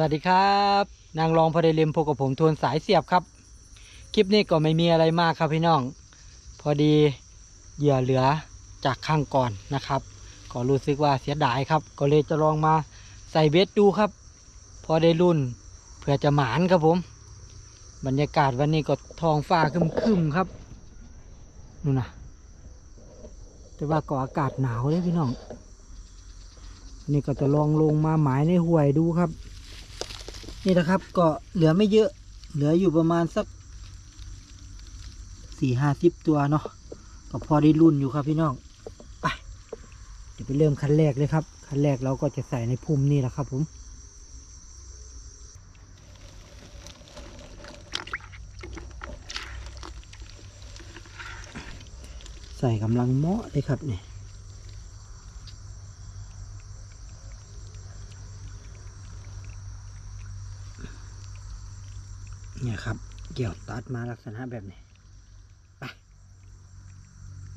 วัสดีครับ นางรองพอได้เลียมพบกับผมทวนสายเสียบครับ คลิปนี้ก็ไม่มีอะไรมากครับพี่น้อง พอดีเหยื่อเหลือจากข้างก่อนนะครับ ก็รู้สึกว่าเสียดายครับ ก็เลยจะลองมาใส่เบ็ดดูครับ พอได้รุ่นเพื่อจะหมานครับผม บรรยากาศวันนี้ก็ทองฟ้าคึมๆครับนู่นนะแต่ว่าก็อากาศหนาวเลยพี่น้อง นี่ก็จะลองลงมาหมายในห่วยดูครับ นี่นะครับ ก็เหลือไม่เยอะ เหลืออยู่ประมาณสักสี่ห้าสิบตัวเนาะก็พอได้รุ่นอยู่ครับพี่น้องไปเดี๋ยวไปเริ่มคันแรกเลยครับ คันแรกเราก็จะใส่ในพุ่มนี่แหละครับผมใส่กำลังเหมาะเลยครับเนี่ย เนี่ยครับ เกี่ยวตัดมาลักษณะแบบนี้ไป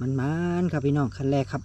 มันมันครับพี่น้องขั้นแรกครับ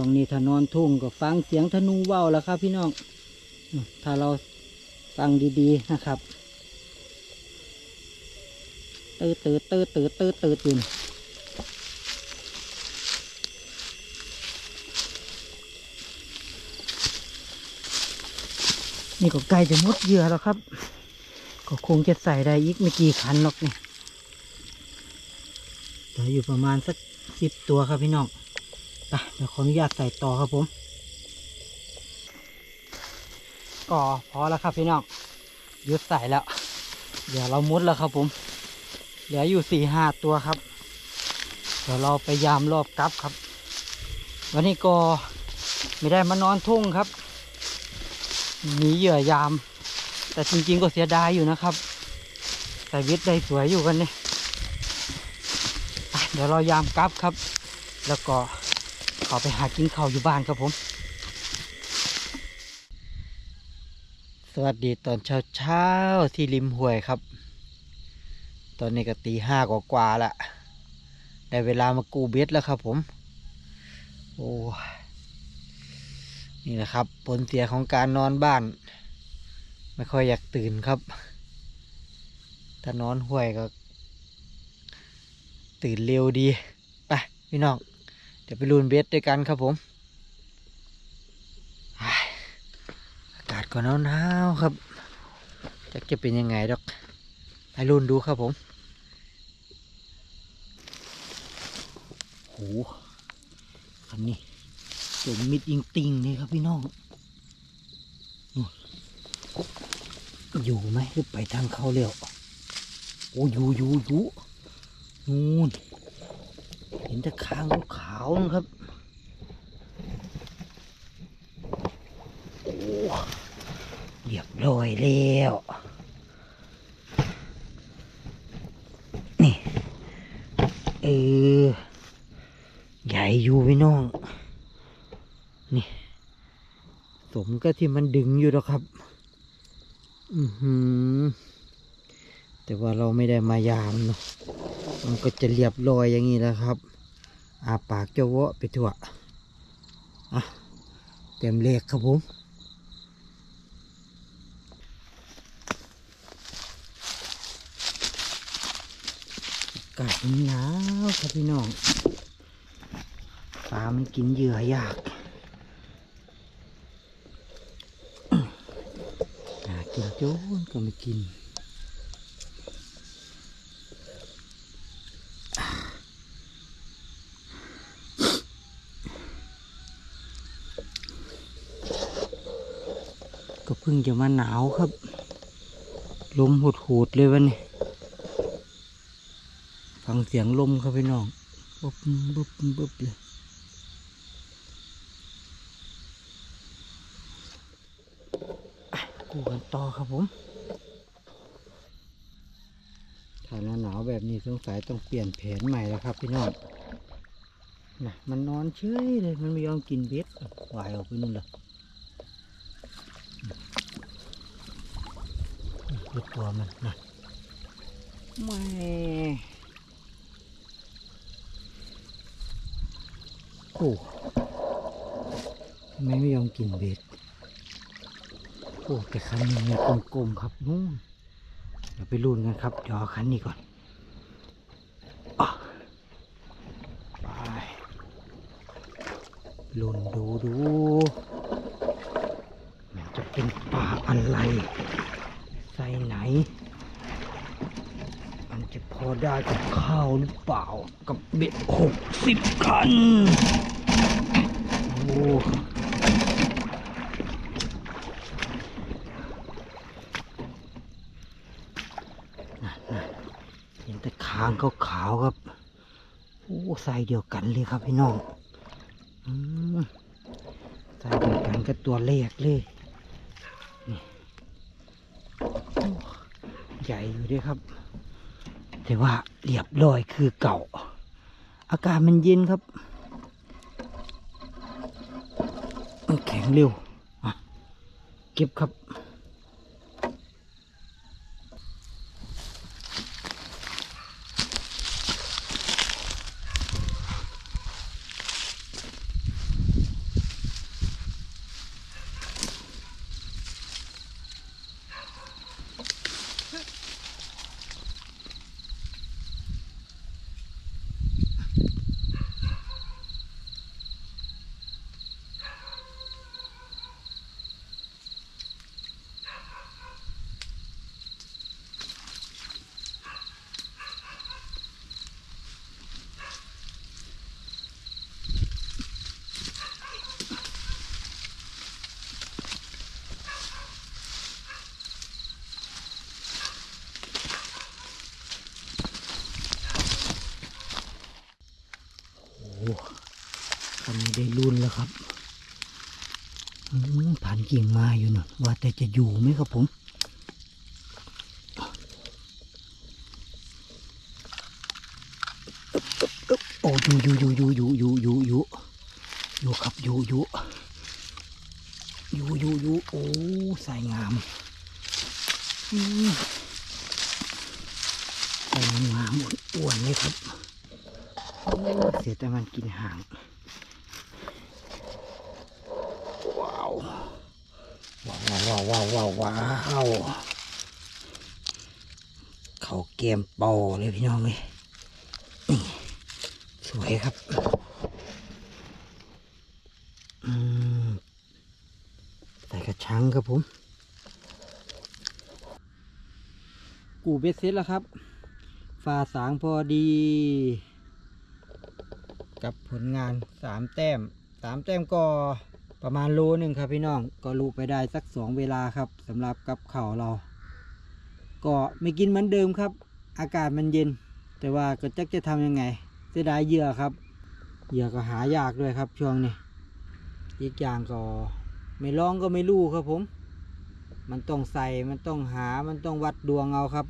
ช่วงนี้ถ้านอนทุ่งก็ฟังเสียงธนูว่าวแล้วครับ พี่น้อง ถ้าเราฟังดีๆนะครับตืดตืดตืดตืดตืดตืดอยู่นี่นี่ก็ใกล้จะมดเหยื่อแล้วครับ ก็คงจะใส่ได้อีกไม่กี่คันหรอกเนี่เหลืออยู่ประมาณสักสิบตัวครับพี่น้อง เดี๋ยวขออนุญาตใส่ต่อครับผม ก็พอแล้วครับพี่น้องยุดใส่แล้ว เดี๋ยวเรามุดแล้วครับผม เหลืออยู่สี่ห้าตัวครับ เดี๋ยวเราไปยามรอบกลับครับ วันนี้ก็ไม่ได้มานอนทุ่งครับหนีเหยื่อยาม แต่จริงๆก็เสียดายอยู่นะครับใส่วิทย์ได้สวยอยู่กันเนี่ยเดี๋ยวเรายามกลับครับ แล้วก็ ขอไปหากินข้าวอยู่บ้านครับผม สวัสดีตอนเช้าเช้าที่ริมห้วยครับ ตอนนี้ก็ตีห้ากว่าๆละได้เวลามากูเบ็ดแล้วครับผม โอ้นี่แหละครับ ผลเสียของการนอนบ้าน ไม่ค่อยอยากตื่นครับ ถ้านอนห่วยก็ ตื่นเร็วดี ไปพี่น้อง ดี๋ยวไปลูนเบ็ดด้วยกันครับผมอากาศก็หนาวๆครับจะจะเป็นยังไงดอกไปลูนดูครับผมโหคันนี้สมมิดยิงติงนี่ครับพี่น้องอยู่ไหมหรือไปทางเขาเร็วโอ้อยู่อยู่อยู่นู่น เห็นแต่คางขาวนะครับโอ้เรียบร้อยแล้วนี่เออใหญ่อยู่พี่น้อง นี่ สมก็ที่มันดึงอยู่แล้วครับ อือหือแต่ว่าเราไม่ได้มายามเนาะมันก็จะเรียบร้อยอย่างนี้แหล้วครับ อาปากเจะเวะไปทั่วอะเต็มเลขครับผมกาศมันหนาวครับพี่น้องปลามันกินเหยื่อยากอยากินโจ้นก็ไม่กิน พิ่งจะมาหนาวครับ ลมหดๆเลยวันนี้ฟังเสียงลมครับพี่น้องบ๊บบ๊บบ๊บเลยกูกันต่อครับผมถ้าหน้าหนาวแบบนี้สงสัยต้องเปลี่ยนแผนใหม่แล้วครับพี่น้องนะมันนอนเฉยเลย มันไม่ยอมกินเบ็ดวายออกไปนู่นเลย คือตัวมันนะแม่โอ้ทำไมไม่ยอมกินเบ็ดโอ้แต่คันนี้มีกลมๆครับนู่นเดี๋ยวไปลุ้นกันครับเดี๋ยวเอคันนี้ก่อนอไปลุนดูดู มันจะเป็นปลาอะไร ใส่ไหน มันจะพอได้กับข้าวหรือเปล่า กับเบ็ดหกสิบคัน โอ้เห็นแต่คางขาวๆครับ โอ้ใส่เดียวกันเลยครับพี่น้อง อืมใส่เดียวกันกับตัวเลขเลยนี่โอ้ ใหญ่อยู่ด้วยครับ แต่ว่าเรียบร้อยคือเก่า อากาศมันเย็นครับ มันแข็งเร็วเก็บครับ โอ้คันนี้ได้ รุ่นแล้วครับผ่านกิ่งมาอยู่น่ะว่าแต่จะอยู่ไหมครับผมโอ้อยู่อยู่อยู่อยู่อยู่อยู่อยู่อยู่อยู่ครับอยู่อยู่อยู่อยู่อยู่โอ้ใส่งามอืมแต่มันมาหมดอ้วนเลยครับเสียแต่มันกินหาง ว้าวว้าวว้าวว้าวว้าวว้าวเขาเกมโปเลยพี่น้องเลยนี่สวยครับใส่กระชังครับผม กูเบ็ดเสร็จแล้วครับฝาสางพอดี กับผลงานสามแต้มสามแต้มก็ ประมาณโลหนึ่งครับพี่น้องก็ลูกไปได้สักสองเวลาครับสำหรับกับเข่าวเรา ก็ไม่กินเหมือนเดิมครับ อากาศมันเย็น แต่ว่าก็จักจะทำยังไงเสียดายเหยื่อครับเหยื่อก็หายากด้วยครับช่วงนี้อีกอย่างก็ไม่ลองก็ไม่รู้ครับผม มันต้องใส่มันต้องหามันต้องวัดดวงเอาครับ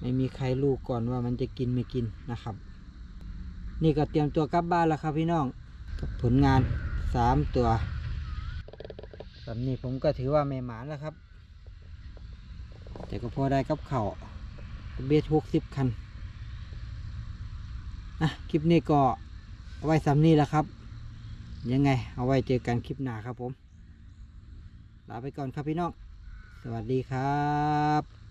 ไม่มีใครรู้ก่อนว่ามันจะกินไม่กินนะครับ นี่ก็เตรียมตัวกลับบ้านแล้วครับพี่น้องกับผลงาน สามตัวสำนี้ผมก็ถือว่าไม่หมานแล้วครับ แต่ก็พอได้กับเข่าเบสหกสิบคันอะคลิปนี้ก็เอาไว้สำนี้แล้วครับ ยังไง เอาไว้เจอกันคลิปหน้าครับผม ลาไปก่อนครับพี่น้อง สวัสดีครับ